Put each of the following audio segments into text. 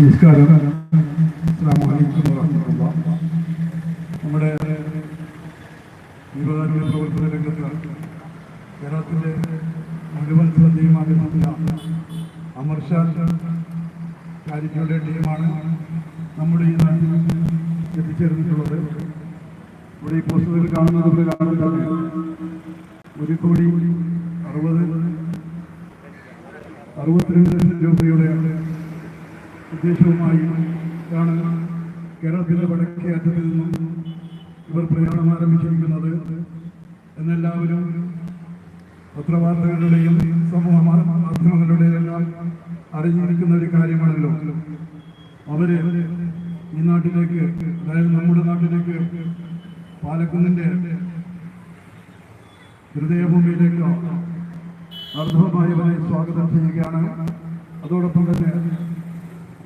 നമസ്കാരം. അസ്സാം വലൈക്കും വറഹ്മത്തുള്ളാഹി. നമ്മുടെ ജീവകാരുണ്യ പ്രവർത്തന രംഗത്ത് കേരളത്തിന്റെ മുഴുവൻ ശ്രദ്ധയും ആകർഷിച്ച അമർഷാ ചാരിറ്റിയുടെ ടീമാണ്. നമ്മുടെ ഈ നാട്ടിൽ എത്തിച്ചേർന്നിട്ടുള്ളത്. ഇവിടെ ഈ പോസ്റ്ററിൽ കാണുന്നത് പോലെ കാണുന്നതാണ് ഒരു കോടി അറുപത് അറുപത്തിരണ്ട് ലക്ഷം രൂപയുടെ ഉദ്ദേശവുമായി ആണ് കേരളത്തിലെ വടക്കേ അറ്റത്തിൽ നിന്നും ഇവർ പ്രയാണം ആരംഭിച്ചിരിക്കുന്നത്. എന്നെല്ലാവരും പത്രവാർത്തകളുടെയും സമൂഹ മാധ്യമങ്ങളുടെയും എല്ലാം അറിഞ്ഞിരിക്കുന്ന ഒരു കാര്യമാണല്ലോ. അവർ ഈ നാട്ടിലേക്ക് അതായത് നമ്മുടെ നാട്ടിലേക്ക് പാലക്കുന്നിന്റെ ഹൃദയഭൂമിയിലേക്ക് അർദ്ധമായി സ്വാഗതം ചെയ്യുകയാണ്. അതോടൊപ്പം തന്നെ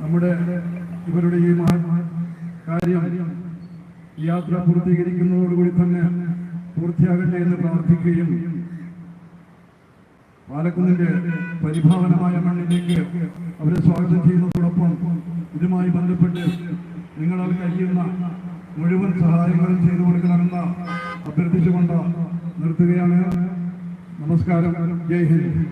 നമ്മുടെ ഇവരുടെ ഈ കാര്യം യാത്ര പൂർത്തീകരിക്കുന്നതോടുകൂടി തന്നെ പൂർത്തിയാകട്ടെ എന്ന് പ്രാർത്ഥിക്കുകയും പാലക്കുന്നിന്റെ പരിഭാവനമായ മണ്ണിലേക്ക് അവരെ സ്വാഗതം ചെയ്യുന്നതോടൊപ്പം ഇതുമായി ബന്ധപ്പെട്ട് നിങ്ങളാൽ കഴിയുന്ന മുഴുവൻ സഹായങ്ങളും ചെയ്തു കൊടുക്കണമെന്ന് അഭ്യർത്ഥിച്ചുകൊണ്ട് നിർത്തുകയാണ്. നമസ്കാരം. ജയ് ഹിന്ദ്.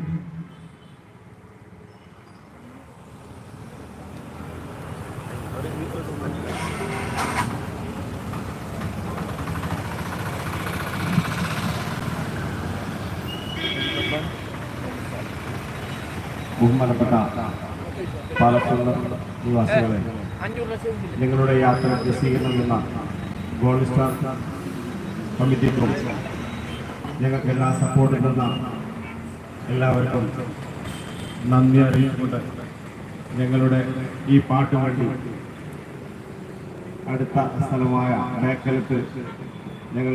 ബഹുമാനപ്പെട്ട പാലക്കുന്ന് നിവാസികളെ നിങ്ങളുടെ യാത്ര പ്രസിദ്ധീകരണമെന്ന ഗോൾഡ് സ്റ്റാർ കമ്മിറ്റിക്കും ഞങ്ങൾക്ക് എല്ലാ സപ്പോർട്ടും തന്ന എല്ലാവർക്കും നന്ദി അറിയിച്ചുകൊണ്ട് ഞങ്ങളുടെ ഈ പാട്ട് വേണ്ടി അടുത്ത സ്ഥലമായ മേക്കലത്ത് ഞങ്ങൾ